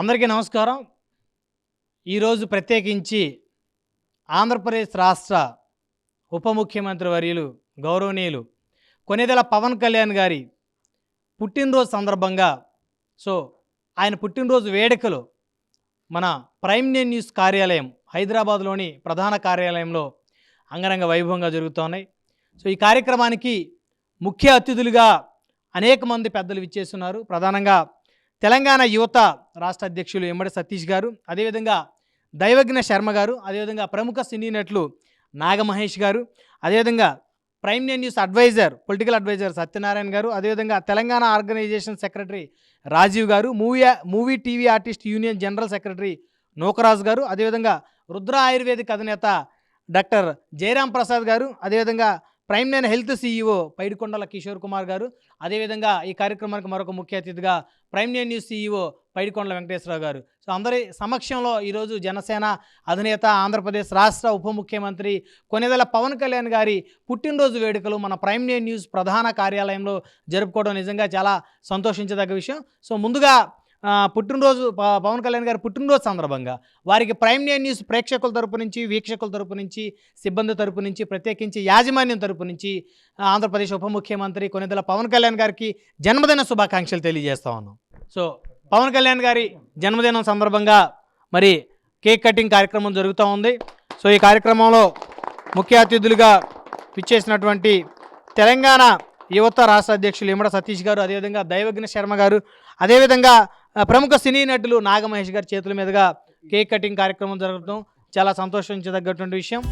అందరికీ నమస్కారం. ఈరోజు ప్రత్యేకించి ఆంధ్రప్రదేశ్ రాష్ట్ర ఉప ముఖ్యమంత్రి వర్యులు గౌరవనీయులు కొనేదెల పవన్ కళ్యాణ్ గారి పుట్టినరోజు సందర్భంగా సో ఆయన పుట్టినరోజు వేడుకలు మన ప్రైమ్ న్యూస్ కార్యాలయం హైదరాబాద్లోని ప్రధాన కార్యాలయంలో అంగరంగ వైభవంగా జరుగుతున్నాయి సో ఈ కార్యక్రమానికి ముఖ్య అతిథులుగా అనేక మంది పెద్దలు విచ్చేస్తున్నారు. ప్రధానంగా తెలంగాణ యువత రాష్ట్ర అధ్యక్షులు ఎమ్మడి సతీష్ గారు అదేవిధంగా దైవజ్ఞ శర్మ గారు అదేవిధంగా ప్రముఖ సినీ నటులు నాగమహేష్ గారు అదేవిధంగా prime news adviser political adviser Satyanarayana గారు అదేవిధంగా తెలంగాణ ఆర్గనైజేషన్ సెక్రటరీ రాజీవ్ గారు movie movie TV artist union general secretary Nookaraju గారు అదేవిధంగా రుద్ర ఆయుర్వేదిక్ అధినేత డాక్టర్ జయరాం ప్రసాద్ గారు అదేవిధంగా prime nine health CEO Paidikondala Kishore Kumar గారు. అదేవిధంగా ఈ కార్యక్రమానికి మరొక ముఖ్య అతిథిగా prime nine news CEO Paidikondala Venkateswara Rao గారు. సో అందరి సమక్షంలో ఈరోజు జనసేన అధినేత ఆంధ్రప్రదేశ్ రాష్ట్ర ఉప ముఖ్యమంత్రి కొనిదెల పవన్ కళ్యాణ్ గారి పుట్టినరోజు వేడుకలు మన ప్రైమ్ నైన్ న్యూస్ ప్రధాన కార్యాలయంలో జరుపుకోవడం నిజంగా చాలా సంతోషించదగ్గ విషయం. సో ముందుగా పుట్టినరోజు పవన్ కళ్యాణ్ గారి పుట్టినరోజు సందర్భంగా వారికి ప్రైమ్ నైన్ న్యూస్ ప్రేక్షకుల తరపు నుంచి వీక్షకుల తరపు నుంచి సిబ్బంది తరపు నుంచి ప్రత్యేకించి యాజమాన్యం తరపు నుంచి ఆంధ్రప్రదేశ్ ఉప ముఖ్యమంత్రి కొనిదెల పవన్ కళ్యాణ్ గారికి జన్మదిన శుభాకాంక్షలు తెలియజేస్తా ఉన్నాం. సో పవన్ కళ్యాణ్ గారి జన్మదినం సందర్భంగా మరి కేక్ కటింగ్ కార్యక్రమం జరుగుతూ ఉంది. సో ఈ కార్యక్రమంలో ముఖ్య అతిథులుగా పిచ్చేసినటువంటి తెలంగాణ యువత రాష్ట్ర అధ్యక్షులు ఇమడ సతీష్ గారు అదేవిధంగా దైవజ్ఞ శర్మ గారు అదేవిధంగా ప్రముఖ సినీ నటులు నాగమహేష్ గారి చేతుల మీదుగా కేక్ కటింగ్ కార్యక్రమం జరగడం చాలా సంతోషించదగ్గటువంటి విషయం.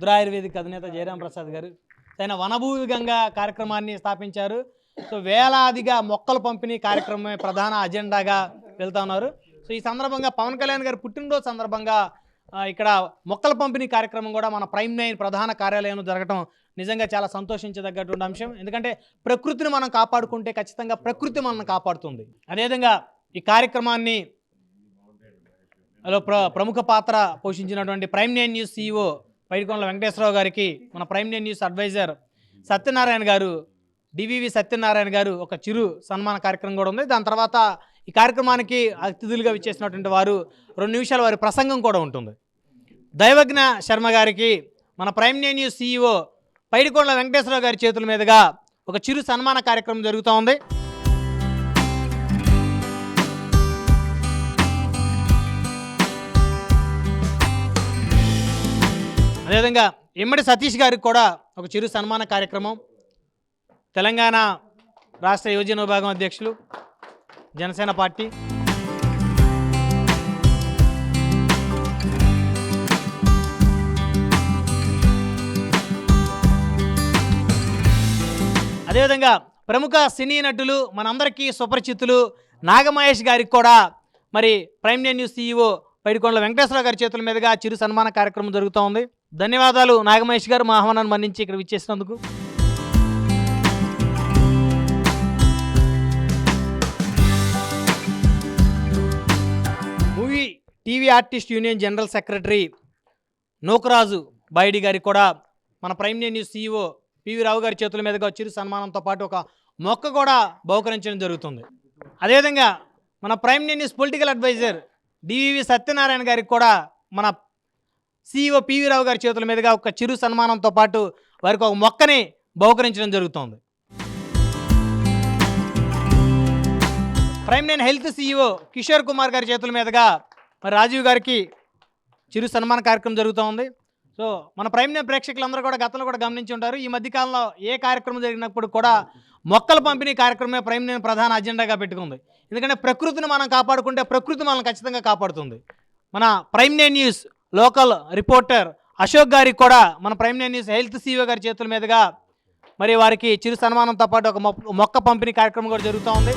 రుద్ర అధినేత జయరాం ప్రసాద్ గారు ఆయన వనభూమి గంగా కార్యక్రమాన్ని స్థాపించారు. సో వేలాదిగా మొక్కల పంపిణీ కార్యక్రమమే ప్రధాన అజెండాగా వెళ్తా ఉన్నారు. సో ఈ సందర్భంగా పవన్ కళ్యాణ్ గారి పుట్టినరోజు సందర్భంగా ఇక్కడ మొక్కల పంపిణీ కార్యక్రమం కూడా మన ప్రైమ్ నైన్ ప్రధాన కార్యాలయంలో జరగటం నిజంగా చాలా సంతోషించదగ్గటువంటి అంశం. ఎందుకంటే ప్రకృతిని మనం కాపాడుకుంటే ఖచ్చితంగా ప్రకృతి మనల్ని కాపాడుతుంది. అదేవిధంగా ఈ కార్యక్రమాన్ని ప్ర ప్రముఖ పాత్ర పోషించినటువంటి prime nine news CEO Paidikondala Venkateswara Rao గారికి మన ప్రైమ్ న్యూస్ అడ్వైజర్ సత్యనారాయణ గారు డివివి సత్యనారాయణ గారు ఒక చిరు సన్మాన కార్యక్రమం కూడా ఉంది. దాని తర్వాత ఈ కార్యక్రమానికి అతిథులుగా విచ్చేసినటువంటి వారు రెండు నిమిషాల వారి ప్రసంగం కూడా ఉంటుంది. దైవజ్ఞ శర్మ గారికి మన prime news CEO Paidikondala Venkateswara Rao గారి చేతుల మీదుగా ఒక చిరు సన్మాన కార్యక్రమం జరుగుతూ ఉంది. అదేవిధంగా ఇమ్మడి సతీష్ గారికి కూడా ఒక చిరు సన్మాన కార్యక్రమం. తెలంగాణ రాష్ట్ర యువజన విభాగం అధ్యక్షులు జనసేన పార్టీ. అదేవిధంగా ప్రముఖ సినీ నటులు మనందరికీ సుపరిచితులు నాగమహేష్ గారికి కూడా మరి prime news CEO Paidikondala Venkateswara గారి చేతుల మీదుగా చిరు సన్మాన కార్యక్రమం జరుగుతూ ఉంది ధన్యవాదాలు నాగమహేష్ గారు. మా ఆహ్వానాన్ని మన్నించి ఇక్కడ విచ్చేసినందుకు. Movie TV artist union general secretary Nukaraju Baidi గారికి కూడా మన prime news CEO PV Rao గారి చేతుల మీదుగా చిరు సన్మానంతో పాటు ఒక మొక్క కూడా బహుకరించడం జరుగుతుంది. అదేవిధంగా మన prime news political advisor DVV Satyanarayana గారికి కూడా మన సీఈఓ పివి రావు గారి చేతుల మీదుగా ఒక చిరు సన్మానంతో పాటు వారికి ఒక మొక్కని బహుకరించడం జరుగుతోంది. Prime nine health CEO Kishore Kumar గారి చేతుల మీదుగా మరి రాజీవ్ గారికి చిరు సన్మాన కార్యక్రమం జరుగుతూ ఉంది సో మన ప్రైమ్ నైన్ ప్రేక్షకులందరూ కూడా గతంలో కూడా గమనించి ఉంటారు. ఈ మధ్యకాలంలో ఏ కార్యక్రమం జరిగినప్పుడు కూడా మొక్కల పంపిణీ కార్యక్రమమే ప్రైమ్ నైన్ ప్రధాన అజెండాగా పెట్టుకుంది. ఎందుకంటే ప్రకృతిని మనం కాపాడుకుంటే ప్రకృతి మనల్ని ఖచ్చితంగా కాపాడుతుంది. మన prime nine news local reporter Ashok గారికి కూడా మన ప్రైమ్ న్యూస్ హెల్త్ సీఈఓ గారి చేతుల మీదుగా మరి వారికి చిరు సన్మానంతో పాటు ఒక మొక్క- మొక్క పంపిణీ కార్యక్రమం కూడా జరుగుతూ ఉంది.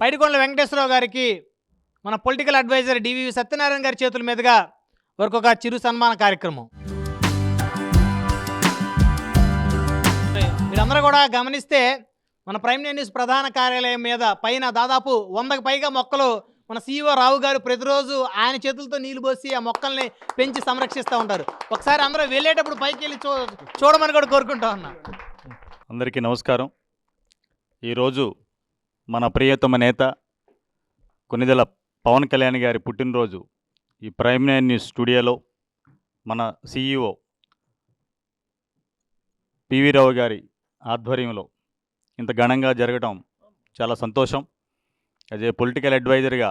పైడికొండల వెంకటేశ్వరరావు గారికి మన పొలిటికల్ అడ్వైజర్ డివివి సత్యనారాయణ గారి చేతుల మీదుగా వారికి ఒక చిరు సన్మాన కార్యక్రమం. మీరందరూ కూడా గమనిస్తే మన ప్రైమ్ న్యూస్ ప్రధాన కార్యాలయం మీద పైన దాదాపు వందకు పైగా మొక్కలు మన సీఈఓ రావు గారు ప్రతిరోజు ఆయన చేతులతో నీళ్ళు పోసి ఆ మొక్కల్ని పెంచి సంరక్షిస్తూ ఉంటారు. ఒకసారి అందరూ వెళ్ళేటప్పుడు పైకి వెళ్ళి చూ చూడమని కూడా కోరుకుంటా ఉన్నా. అందరికీ నమస్కారం. ఈరోజు మన ప్రియతమ నేత కొనిదెల పవన్ కళ్యాణ్ గారి పుట్టినరోజు ఈ ప్రైమ్ నైన్ న్యూస్ స్టూడియోలో మన సీఈఓ పివి రావు గారి ఆధ్వర్యంలో ఇంత ఘనంగా జరగడం చాలా సంతోషం. యాజ్ ఏ పొలిటికల్ అడ్వైజర్గా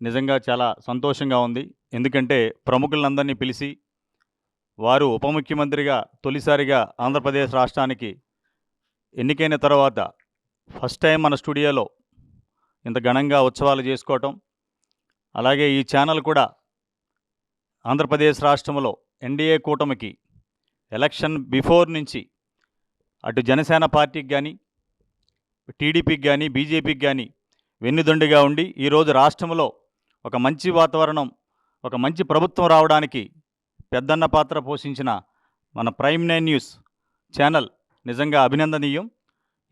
నిజంగా చాలా సంతోషంగా ఉంది. ఎందుకంటే ప్రముఖులందరినీ పిలిచి వారు ఉప ముఖ్యమంత్రిగా తొలిసారిగా ఆంధ్రప్రదేశ్ రాష్ట్రానికి ఎన్నికైన తర్వాత ఫస్ట్ టైం మన స్టూడియోలో ఇంత ఘనంగా ఉత్సవాలు చేసుకోవటం అలాగే ఈ ఛానల్ కూడా ఆంధ్రప్రదేశ్ రాష్ట్రంలో ఎన్డీఏ కూటమికి ఎలక్షన్ బిఫోర్ నుంచి అటు జనసేన పార్టీకి కానీ టీడీపీకి కానీ బీజేపీకి కానీ వెన్నుదొండిగా ఉండి ఈరోజు రాష్ట్రంలో ఒక మంచి వాతావరణం ఒక మంచి ప్రభుత్వం రావడానికి పెద్దన్న పాత్ర పోషించిన మన ప్రైమ్ నైన్ న్యూస్ ఛానల్ నిజంగా అభినందనీయం.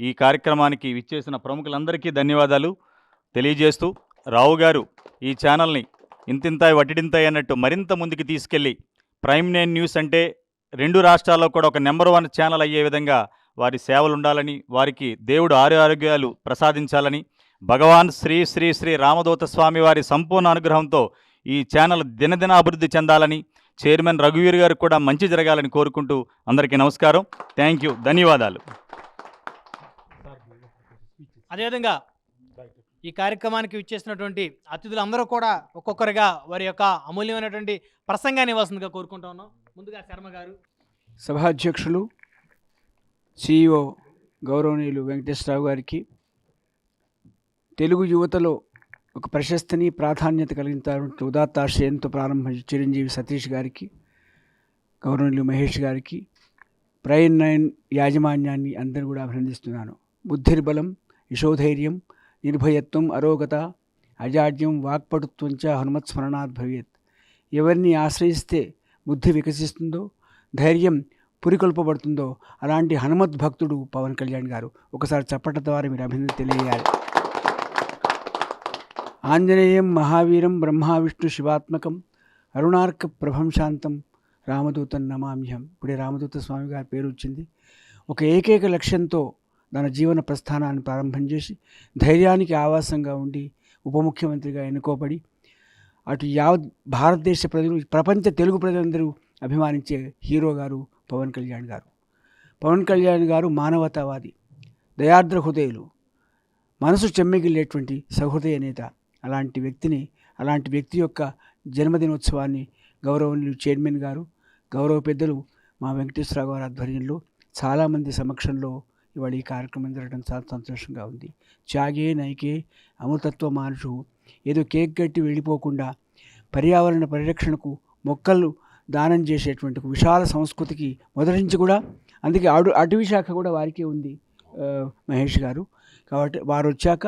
ఈ కార్యక్రమానికి విచ్చేసిన ప్రముఖులందరికీ ధన్యవాదాలు తెలియజేస్తూ రావు గారు ఈ ఛానల్ని ఇంతింతాయి వటిడింతాయి అన్నట్టు మరింత ముందుకు తీసుకెళ్ళి ప్రైమ్ నైన్ న్యూస్ అంటే రెండు రాష్ట్రాల్లో కూడా ఒక నెంబర్ వన్ ఛానల్ అయ్యే విధంగా వారి సేవలు ఉండాలని వారికి దేవుడు ఆరు ఆరోగ్యాలు ప్రసాదించాలని భగవాన్ శ్రీ శ్రీ శ్రీ రామదూత స్వామి వారి సంపూర్ణ అనుగ్రహంతో ఈ ఛానల్ దినదిన అభివృద్ధి చెందాలని చైర్మన్ రఘువీర్ గారికి కూడా మంచి జరగాలని కోరుకుంటూ అందరికీ నమస్కారం. థ్యాంక్ యూ ధన్యవాదాలు. అదేవిధంగా ఈ కార్యక్రమానికి విచ్చేసినటువంటి అతిథులందరూ కూడా ఒక్కొక్కరిగా వారి యొక్క అమూల్యమైనటువంటి ప్రసంగాన్ని ఇవ్వాల్సిందిగా కోరుకుంటా ఉన్నాం. ముందుగా శర్మ గారు. సభాధ్యక్షులు సిఇఓ గౌరవనీయులు వెంకటేశ్వరరావు గారికి తెలుగు యువతలో ఒక ప్రశస్తిని ప్రాధాన్యత కలిగినటువంటి ఉదాత్తాశ్రయంతో ప్రారంభించిన చిరంజీవి సతీష్ గారికి గౌరవనీయులు మహేష్ గారికి ప్రైన్ నైన్ యాజమాన్యాన్ని అందరూ కూడా అభినందిస్తున్నాను. బుద్ధిర్బలం యశోధైర్యం నిర్భయత్వం అరోగత అజాడ్యం వాక్పటుత్వంచ హనుమత్ హనుమత్స్మరణాత్ భవేత్. ఎవరిని ఆశ్రయిస్తే బుద్ధి వికసిస్తుందో ధైర్యం పురికొల్పబడుతుందో అలాంటి హనుమత్ భక్తుడు పవన్ కళ్యాణ్ గారు. ఒకసారి చప్పట ద్వారా మీరు అభినందన తెలియజేయాలి. ఆంజనేయం మహావీరం బ్రహ్మ విష్ణు శివాత్మకం అరుణార్క ప్రభంశాంతం రామదూత రామదూతం నమామ్యం ఇప్పుడే రామదూత స్వామి గారి పేరు వచ్చింది. ఒక ఏకైక లక్ష్యంతో తన జీవన ప్రస్థానాన్ని ప్రారంభం చేసి ధైర్యానికి ఆవాసంగా ఉండి ఉప ముఖ్యమంత్రిగా ఎన్నుకోబడి అటు యావత్ భారతదేశ ప్రజలు ప్రపంచ తెలుగు ప్రజలందరూ అభిమానించే హీరో గారు పవన్ కళ్యాణ్ గారు. పవన్ కళ్యాణ్ గారు మానవతావాది దయార్ద్ర హృదయులు. మనసు చెమ్మిగిల్లేటువంటి సహృదయ నేత. అలాంటి వ్యక్తిని అలాంటి వ్యక్తి యొక్క జన్మదినోత్సవాన్ని గౌరవనీయులు చైర్మన్ గారు గౌరవ పెద్దలు మా వెంకటేశ్వరరావు గారి ఆధ్వర్యంలో చాలామంది సమక్షంలో ఇవాళ ఈ కార్యక్రమం జరగడం చాలా సంతోషంగా ఉంది. త్యాగే నైకే అమృతత్వ మానుషు ఏదో కేక్ కట్టి వెళ్ళిపోకుండా పర్యావరణ పరిరక్షణకు మొక్కలు దానం చేసేటువంటి విశాల సంస్కృతికి మొదటి నుంచి కూడా అందుకే అడు అటవీ శాఖ కూడా వారికే ఉంది మహేష్ గారు. కాబట్టి వారు వచ్చాక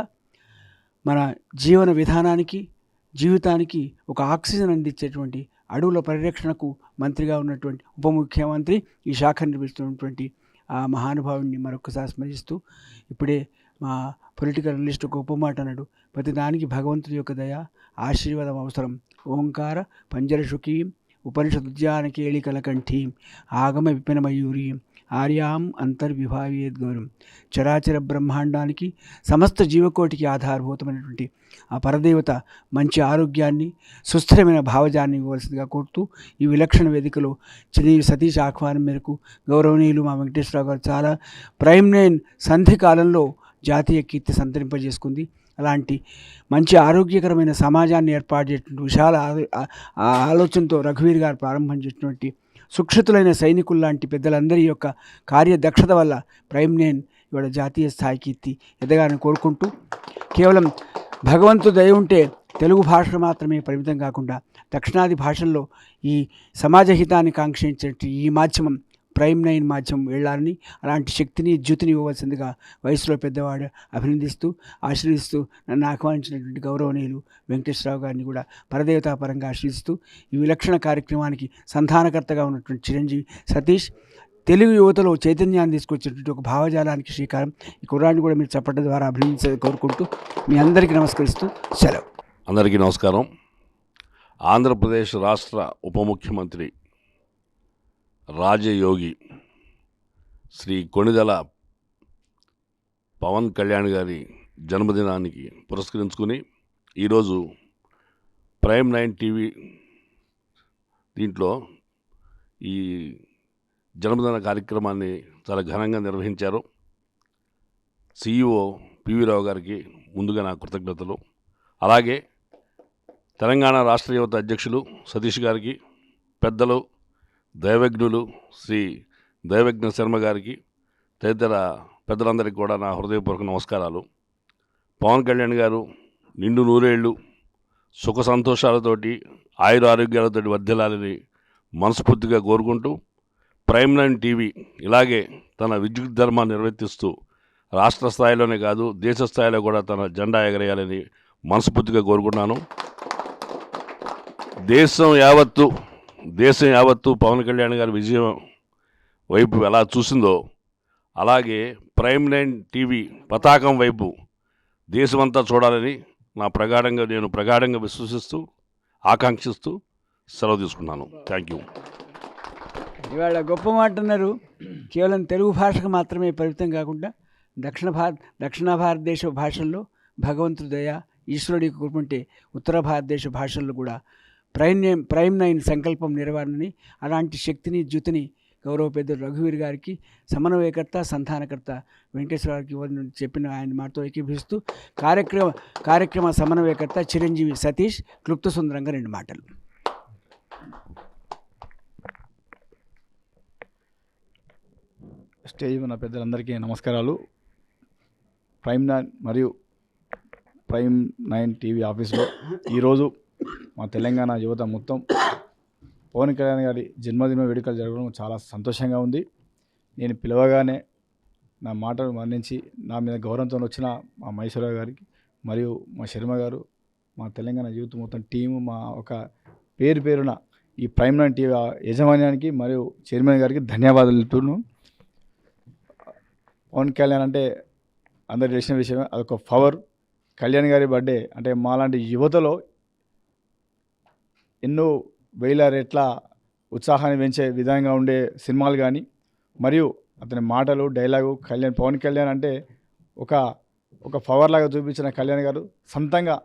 మన జీవన విధానానికి జీవితానికి ఒక ఆక్సిజన్ అందించేటువంటి అడవుల పరిరక్షణకు మంత్రిగా ఉన్నటువంటి ఉప ముఖ్యమంత్రి ఈ శాఖ నిర్వహిస్తున్నటువంటి ఆ మహానుభావుడిని మరొకసారి స్మరిస్తూ ఇప్పుడే మా పొలిటికల్ అనలిస్ట్ ఒక ఉప మాట అన్నాడు ప్రతిదానికి భగవంతుడి యొక్క దయ ఆశీర్వాదం అవసరం ఓంకార పంజర శుకీం ఉపనిషదుద్యాన కేళికల కంఠీం ఆగమ విపినమయూరి ఆర్యాం అంతర్విభావేద్గౌరం చరాచర బ్రహ్మాండానికి సమస్త జీవకోటికి ఆధారభూతమైనటువంటి ఆ పరదేవత మంచి ఆరోగ్యాన్ని సుస్థిరమైన భావజాన్ని ఇవ్వవలసిందిగా కోరుతూ ఈ విలక్షణ వేదికలో చిరంజీవి సతీష్ ఆహ్వానం మేరకు గౌరవనీయులు మా వెంకటేశ్వరరావు గారు చాలా ప్రైమ్ నైన్ సంధి కాలంలో జాతీయ కీర్తి సంతరింపజేసుకుంది. అలాంటి మంచి ఆరోగ్యకరమైన సమాజాన్ని ఏర్పాటు చేసినటువంటి విశాల ఆ- ఆలోచనతో రఘువీర్ గారు ప్రారంభం చేసినటువంటి సుక్షితులైన సైనికులు లాంటి పెద్దలందరి యొక్క కార్యదక్షత వల్ల ప్రైమ్ నేన్ ఇవాళ జాతీయ స్థాయి కీర్తి ఎదగాలని కోరుకుంటూ కేవలం భగవంతు దయ ఉంటే తెలుగు భాష మాత్రమే పరిమితం కాకుండా దక్షిణాది భాషల్లో ఈ సమాజ హితాన్ని కాంక్షించే ఈ మాధ్యమం ప్రైమ్ నైన్ మాధ్యమం వెళ్ళాలని అలాంటి శక్తిని జ్యుతిని ఇవ్వవలసిందిగా వయసులో పెద్దవాడు అభినందిస్తూ ఆశ్రయిస్తూ నన్ను ఆహ్వానించినటువంటి గౌరవనీయులు వెంకటేశ్వరరావు గారిని కూడా పరదేవతాపరంగా ఆశ్రయిస్తూ ఈ విలక్షణ కార్యక్రమానికి సంధానకర్తగా ఉన్నటువంటి చిరంజీవి సతీష్ తెలుగు యువతలో చైతన్యాన్ని తీసుకొచ్చినటువంటి ఒక భావజాలానికి శ్రీకారం. ఈ కుర్రాన్ని కూడా మీరు చెప్పడం ద్వారా అభినందించాలని కోరుకుంటూ మీ అందరికీ నమస్కరిస్తూ సెలవు. అందరికీ నమస్కారం. ఆంధ్రప్రదేశ్ రాష్ట్ర ఉప ముఖ్యమంత్రి రాజయోగి శ్రీ కొణిదల పవన్ కళ్యాణ్ గారి జన్మదినానికి పురస్కరించుకుని ఈరోజు ప్రైమ్ నైన్ టీవీ దీంట్లో ఈ జన్మదిన కార్యక్రమాన్ని చాలా ఘనంగా నిర్వహించారు. సిఇఓ పివి రావు గారికి ముందుగా నా కృతజ్ఞతలు. అలాగే తెలంగాణ రాష్ట్ర యువత అధ్యక్షులు సతీష్ గారికి పెద్దలు దైవజ్ఞులు శ్రీ దైవజ్ఞ శర్మ గారికి తదితర పెద్దలందరికీ కూడా నా హృదయపూర్వక నమస్కారాలు. పవన్ కళ్యాణ్ గారు నిండు నూరేళ్ళు సుఖ సంతోషాలతోటి ఆయుర ఆరోగ్యాలతోటి వర్ధిల్లాలని మనస్ఫూర్తిగా కోరుకుంటూ ప్రైమ్ నైన్ టీవీ ఇలాగే తన విద్యుత్ ధర్మాన్ని నిర్వర్తిస్తూ రాష్ట్ర స్థాయిలోనే కాదు దేశ స్థాయిలో కూడా తన జెండా ఎగరేయాలని మనస్ఫూర్తిగా కోరుకుంటున్నాను. దేశం యావత్తు దేశం యావత్తు పవన్ కళ్యాణ్ గారి విజయం వైపు ఎలా చూసిందో అలాగే ప్రైమ్ నైన్ టీవీ పతాకం వైపు దేశమంతా చూడాలని నా ప్రగాఢంగా నేను ప్రగాఢంగా విశ్వసిస్తూ ఆకాంక్షిస్తూ సెలవు తీసుకున్నాను. Thank you. ఇవాళ గొప్ప మాట అన్నారు కేవలం తెలుగు భాషకు మాత్రమే పరిమితం కాకుండా దక్షిణ భారత దక్షిణ భారతదేశ భాషల్లో భగవంతుడి దయ ఈశ్వరుడి కృపంటే ఉత్తర భారతదేశ భాషల్లో కూడా ప్రైమ్ నైన్ ప్రైమ్ నైన్ సంకల్పం నిర్వహణని అలాంటి శక్తిని జ్యుతిని గౌరవ పెద్దలు రఘువీర్ గారికి సమన్వయకర్త సంధానకర్త వెంకటేశ్వర గారికి చెప్పిన ఆయన మాటతో ఏకీభిస్తూ కార్యక్రమ కార్యక్రమ సమన్వయకర్త చిరంజీవి సతీష్ క్లుప్త సుందరంగా రెండు మాటలు. స్టేజ్ ఉన్న పెద్దలందరికీ నమస్కారాలు. ప్రైమ్ నైన్ మరియు ప్రైమ్ నైన్ టీవీ ఆఫీస్లో ఈరోజు మా తెలంగాణ యువత మొత్తం పవన్ కళ్యాణ్ గారి జన్మదిన వేడుకలు జరగడం చాలా సంతోషంగా ఉంది. నేను పిలవగానే నా మాటను మరణించి నా మీద గౌరవంతో వచ్చిన మా మహేశ్వరరావు గారికి మరియు మా శర్మ గారు మా తెలంగాణ యూత్ మొత్తం టీము మా ఒక పేరు పేరున ఈ ప్రైమ్ నైన్ టీవీ యజమాన్యానికి మరియు చైర్మన్ గారికి ధన్యవాదాలు తెలుపుతున్నాను పవన్ కళ్యాణ్ అంటే అందరు తెలిసిన విషయమే అదొక పవర్. కళ్యాణ్ గారి బర్త్డే అంటే మాలాంటి యువతలో ఎన్నో వేల రెట్ల ఉత్సాహాన్ని పెంచే విధంగా ఉండే సినిమాలు కానీ మరియు అతని మాటలు డైలాగు కళ్యాణ్ పవన్ కళ్యాణ్ అంటే ఒక ఒక పవర్ లాగా చూపించిన కళ్యాణ్ గారు సొంతంగా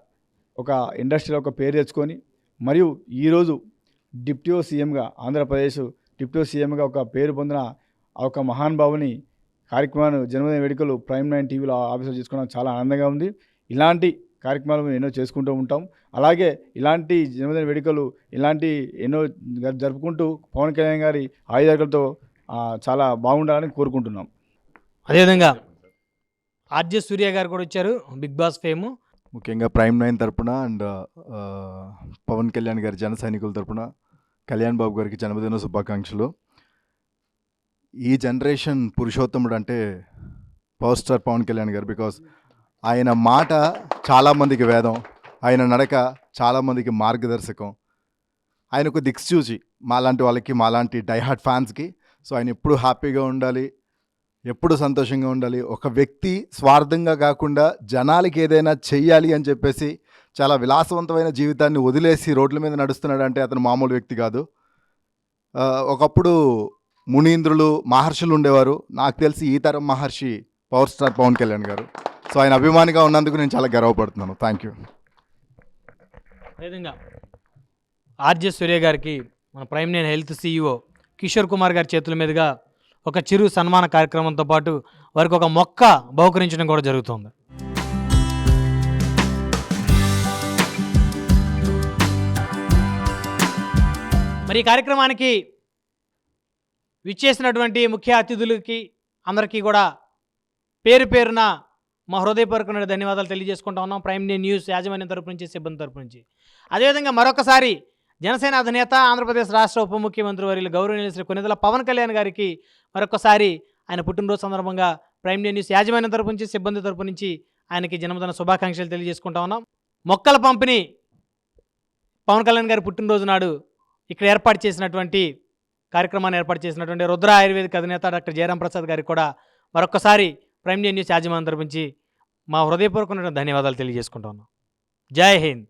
ఒక ఇండస్ట్రీలో ఒక పేరు తెచ్చుకొని మరియు ఈరోజు డిప్యూటీ సీఎంగా ఆంధ్రప్రదేశ్ డిప్యూటీ సీఎంగా ఒక పేరు పొందిన ఆ ఒక మహానుభావుని కార్యక్రమాన్ని జన్మదిన వేడుకలు ప్రైమ్ నైన్ టీవీలో ఆఫీసులో చేసుకోవడం చాలా ఆనందంగా ఉంది. ఇలాంటి కార్యక్రమాలు మేము ఎన్నో చేసుకుంటూ ఉంటాం. అలాగే ఇలాంటి జన్మదిన వేడుకలు ఇలాంటి ఎన్నో జరుపుకుంటూ పవన్ కళ్యాణ్ గారి ఆయుధాలతో చాలా బాగుండాలని కోరుకుంటున్నాం. అదేవిధంగా ఆర్జే సూర్య గారు కూడా వచ్చారు బిగ్ బాస్ ఫేము. ముఖ్యంగా ప్రైమ్ నైన్ తరపున అండ్ పవన్ కళ్యాణ్ గారి జన సైనికుల తరపున కళ్యాణ్ బాబు గారికి జన్మదిన శుభాకాంక్షలు. ఈ జనరేషన్ పురుషోత్తముడు అంటే పవర్ స్టార్ పవన్ కళ్యాణ్ గారు బికాస్ ఆయన మాట చాలామందికి వేదం. ఆయన నడక చాలామందికి మార్గదర్శకం. ఆయనకు దిక్సూచి మాలాంటి వాళ్ళకి మాలాంటి డైహార్ట్ ఫ్యాన్స్కి. సో ఆయన ఎప్పుడు హ్యాపీగా ఉండాలి ఎప్పుడు సంతోషంగా ఉండాలి ఒక వ్యక్తి స్వార్థంగా కాకుండా జనాలకి ఏదైనా చెయ్యాలి అని చెప్పేసి చాలా విలాసవంతమైన జీవితాన్ని వదిలేసి రోడ్ల మీద నడుస్తున్నాడు అంటే అతను మామూలు వ్యక్తి కాదు. ఒకప్పుడు మునీంద్రులు మహర్షులు ఉండేవారు. నాకు తెలిసి ఈ తరం మహర్షి పవర్ స్టార్ పవన్ కళ్యాణ్ గారు. సో ఆయన అభిమానిగా ఉన్నందుకు నేను చాలా గర్వపడుతున్నాను. థ్యాంక్ యూ అదేవిధంగా ఆర్జే సూర్య గారికి మన ప్రైమ్ నేను హెల్త్ సీఈఓ కిషోర్ కుమార్ గారి చేతుల మీదుగా ఒక చిరు సన్మాన కార్యక్రమంతో పాటు వారికి ఒక మొక్క బహుకరించడం కూడా జరుగుతుంది. మరి ఈ కార్యక్రమానికి విచ్చేసినటువంటి ముఖ్య అతిథులకి అందరికీ కూడా పేరు పేరున మా హృదయపూర్వకమైన ధన్యవాదాలు తెలియజేసుకుంటా ఉన్నాం. ప్రైమ్ డే న్యూస్ యాజమాన్యం తరపు నుంచి సిబ్బంది తరపు నుంచి. అదేవిధంగా మరొకసారి జనసేన అధినేత ఆంధ్రప్రదేశ్ రాష్ట్ర ఉప ముఖ్యమంత్రి వర్యులు గౌరవనీయులు శ్రీ కొనిదల పవన్ కళ్యాణ్ గారికి మరొకసారి ఆయన పుట్టినరోజు సందర్భంగా ప్రైమ్ డే న్యూస్ యాజమాన్యం తరపు నుంచి సిబ్బంది తరపు నుంచి ఆయనకి జన్మదిన శుభాకాంక్షలు తెలియజేసుకుంటా ఉన్నాం. మొక్కల పంపిణీ పవన్ కళ్యాణ్ గారి పుట్టినరోజు నాడు ఇక్కడ ఏర్పాటు చేసినటువంటి కార్యక్రమాన్ని ఏర్పాటు చేసినటువంటి రుద్ర ఆయుర్వేదిక అధినేత డాక్టర్ జయరాం ప్రసాద్ గారికి కూడా మరొకసారి ప్రైమ్ న్యూస్ యాజమాన్యం తరపు నుంచి మా హృదయపూర్వకమైన ధన్యవాదాలు తెలియజేసుకుంటా ఉన్నాం. జై హింద్.